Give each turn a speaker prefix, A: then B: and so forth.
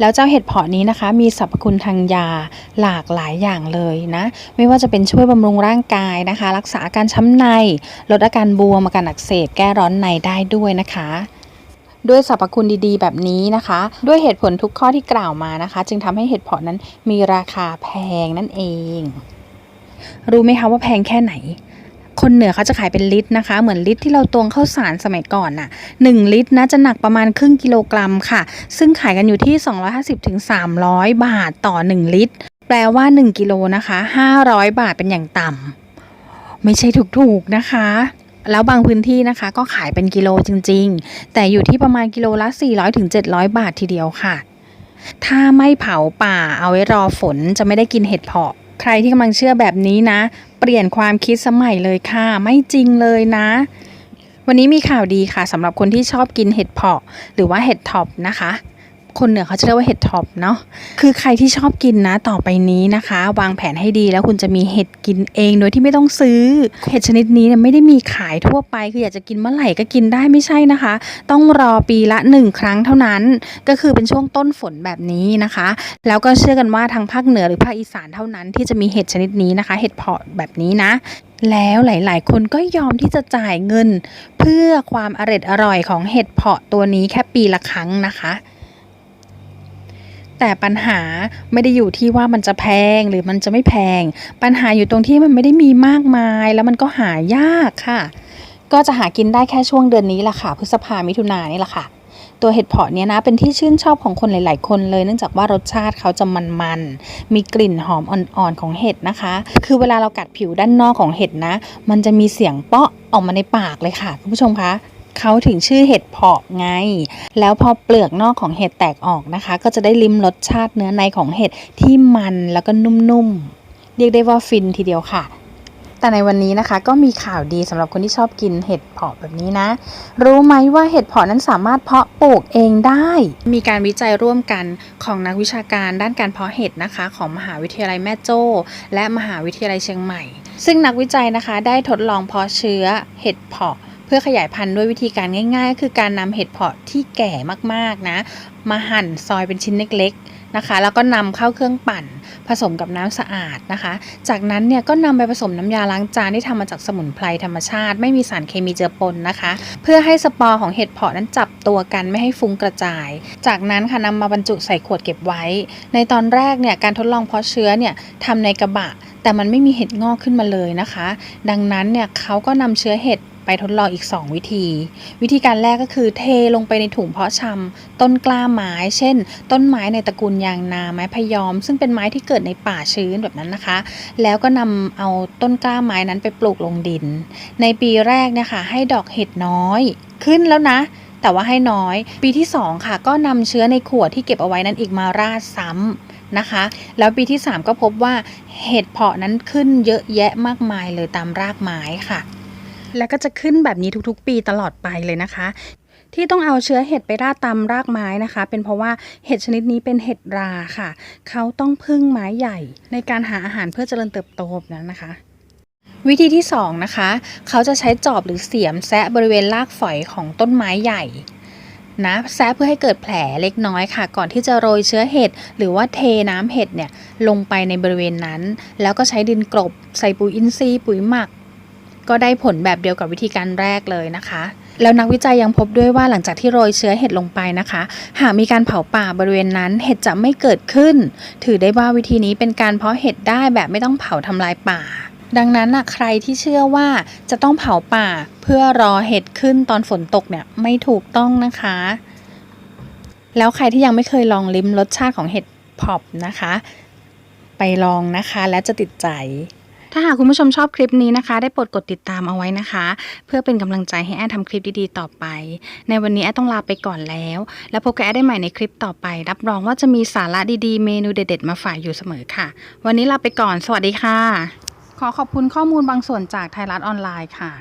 A: แล้วเจ้าเห็ดเผาะนี้นะคะ มีสรรพคุณทางยาหลากหลายอย่างเลยนะ ไม่ว่าจะเป็นช่วยบำรุงร่างกายนะคะ รักษาอาการช้ำใน ลดอาการบวมอาการอักเสบแก้ร้อนในได้ด้วยนะคะด้วยสรรพคุณดีๆ แบบนี้นะคะ ด้วยเหตุผลทุกข้อที่กล่าวมานะคะ จึงทำให้เห็ดเผาะนั้นมีราคาแพงนั่นเอง รู้ไหมคะว่าแพงแค่ไหน คนเหนือเขาจะขายเป็นลิตรนะคะ เหมือนลิตรที่เราตวงข้าวสารสมัยก่อนน่ะ1ลิตรนะจะหนักประมาณครึ่งกิโลกรัมค่ะ ซึ่งขายกันอยู่ที่ 250ถึง300 บาทต่อ 1 ลิตร แปลว่า 1 กิโลนะคะ 500 บาทเป็นอย่างต่ำไม่ใช่ถูกๆนะคะแล้วบางพื้นที่นะคะก็ขายเป็นกิโลจริง ๆ แต่อยู่ที่ประมาณกิโลละ 400ถึง700 บาททีเดียวค่ะ ถ้าไม่เผาป่าเอาไว้รอฝนจะไม่ได้กินเห็ดเผาะ ใครที่กำลังเชื่อแบบนี้นะ เปลี่ยนความคิดสมัยเลยค่ะ ไม่จริงเลยนะ วันนี้มีข่าวดีค่ะสำหรับคนที่ชอบกินเห็ดเผาะหรือว่าเห็ดท็อปนะคะ คนเหนือเขาจะเรียกว่าเห็ดท็อปเนาะคือใครที่ชอบกินนะต่อไปนี้นะคะ วางแผนให้ดีแล้วคุณจะมีเห็ดกินเองโดยที่ไม่ต้องซื้อ เห็ดชนิดนี้เนี่ยไม่ได้มีขายทั่วไป คืออยากจะกินเมื่อไหร่ก็กินได้ไม่ใช่นะคะ ต้องรอปีละหนึ่งครั้งเท่านั้น ก็คือเป็นช่วงต้นฝนแบบนี้นะคะ แล้วก็เชื่อกันว่าทางภาคเหนือหรือภาคอีสานเท่านั้นที่จะมีเห็ดชนิดนี้นะคะ เห็ดเพาะแบบนี้นะแล้วหลาย ๆ คนก็ยอมที่จะจ่ายเงิน เพื่อความอร่อยอร่อยของเห็ดเพาะตัวนี้แค่ปีละครั้งนะคะ แต่ปัญหาไม่ได้อยู่ที่ว่ามันจะแพงหรือมันจะไม่แพง ปัญหาอยู่ตรงที่มันไม่ได้มีมากมาย แล้วมันก็หายากค่ะ ก็จะหากินได้แค่ช่วงเดือนนี้แหละค่ะ พฤษภามิถุนานี่แหละค่ะ ตัวเห็ดเพาะเนี่ยนะเป็นที่ชื่นชอบของคนหลาย ๆ คนเลย เนื่องจากว่ารสชาติเขาจะมันๆมีกลิ่นหอมอ่อน ๆ ของเห็ดนะคะ คือเวลาเรากัดผิวด้านนอกของเห็ดนะ มันจะมีเสียงเปาะออกมาในปากเลยค่ะคุณผู้ชมคะ เขาถึงชื่อเห็ดเพาะไง แล้วพอเปลือกนอกของเห็ดแตกออกนะคะ ก็จะได้ลิ้มรสชาติเนื้อในของเห็ดที่มันแล้วก็นุ่มๆ เรียกได้ว่าฟินทีเดียวค่ะ แต่ในวันนี้นะคะก็มีข่าวดีสำหรับคนที่ชอบกินเห็ดเพาะแบบนี้นะ รู้ไหมว่าเห็ดเพาะนั้นสามารถเพาะปลูกเองได้ มีการวิจัยร่วมกันของนักวิชาการด้านการเพาะเห็ดนะคะ ของมหาวิทยาลัยแม่โจ้ และมหาวิทยาลัยเชียงใหม่ซึ่งนักวิจัยนะคะได้ทดลองเพาะเชื้อเห็ดเพาะ เพื่อขยายพันธุ์ด้วยวิธีการง่ายๆก็คือการนำเห็ดเพาะที่แก่มากๆนะ มาหั่นซอยเป็นชิ้นเล็กๆนะคะ แล้วก็นำเข้าเครื่องปั่น ผสมกับน้ำสะอาดนะคะ จากนั้นเนี่ยก็นำไปผสมน้ำยาล้างจานที่ทำมาจากสมุนไพรธรรมชาติ ไม่มีสารเคมีเจือปนนะคะ เพื่อให้สปอร์ของเห็ดเพาะนั้นจับตัวกันไม่ให้ฟุ้งกระจาย จากนั้นค่ะนำมาบรรจุใส่ขวดเก็บไว้ ในตอนแรกเนี่ยการทดลองเพาะเชื้อเนี่ยทำในกระบะแต่มันไม่มีเห็ดงอกขึ้นมาเลยนะคะ ดังนั้นเนี่ยเขาก็นำเชื้อเห็ด ไปทดลองอีก 2 วิธี วิธีการแรกก็คือเทลงไปในถุงเพาะชำต้นกล้าไม้ เช่น ต้นไม้ในตระกูลยางนาไม้พยอม ซึ่งเป็นไม้ที่เกิดในป่าชื้นแบบนั้นนะคะ แล้วก็นำเอาต้นกล้าไม้นั้นไปปลูกลงดิน ในปีแรกนี่ยค่ะให้ดอกเห็ดน้อย ขึ้นแล้วนะแต่ว่าให้น้อย ปีที่ 2 ค่ะ ก็นำเชื้อในขวดที่เก็บเอาไว้นั้นอีกมาราดซ้ำนะคะ แล้วปีที่ 3 ก็พบว่าเห็ดเพาะนั้นขึ้นเยอะแยะมากมายเลยตามรากไม้ค่ะ แล้วก็จะขึ้นแบบนี้ทุกๆ ปีตลอดไปเลยนะคะ ที่ต้องเอาเชื้อเห็ดไปราดตามรากไม้นะคะ เป็นเพราะว่าเห็ดชนิดนี้เป็นเห็ดราค่ะ เขาต้องพึ่งไม้ใหญ่ ในการหาอาหารเพื่อเจริญเติบโตแบบนั้นนะคะวิธีที่2นะคะ เขาจะใช้จอบหรือเสียมแซะบริเวณรากฝอยของต้นไม้ใหญ่นะแซะเพื่อให้เกิดแผลเล็กน้อยค่ะ ก่อนที่จะโรยเชื้อเห็ดหรือว่าเทน้ำเห็ดเนี่ยลงไปในบริเวณนั้น แล้วก็ใช้ดินกลบ ใส่ปุ๋ยอินทรีย์ปุ๋ยหมัก ก็ได้ผลแบบเดียวกับวิธีการแรกเลยนะคะ แล้วนักวิจัยยังพบด้วยว่าหลังจากที่โรยเชื้อเห็ดลงไปนะคะ หากมีการเผาป่าบริเวณนั้น เห็ดจะไม่เกิดขึ้น ถือได้ว่าวิธีนี้เป็นการเพาะเห็ดได้แบบไม่ต้องเผาทำลายป่าดังนั้นนะใครที่เชื่อว่าจะต้องเผาป่าเพื่อรอเห็ดขึ้นตอนฝนตกเนี่ยไม่ถูกต้องนะคะ แล้วใครที่ยังไม่เคยลองลิ้มรสชาติของเห็ดพอบนะคะ ไปลองนะคะและจะติดใจ ถ้าหากคุณผู้ชมชอบคลิปนี้นะคะ ได้โปรดกดติดตามเอาไว้นะคะ เพื่อเป็นกำลังใจให้แอดทำคลิปดีๆต่อไป ในวันนี้แอดต้องลาไปก่อนแล้ว แล้วพบกับแอดได้ใหม่ในคลิปต่อไป รับรองว่าจะมีสาระดีๆ เมนูเด็ดๆ มาฝากอยู่เสมอค่ะ วันนี้ลาไปก่อน สวัสดีค่ะ ขอขอบคุณข้อมูลบางส่วนจากไทยรัฐออนไลน์ค่ะ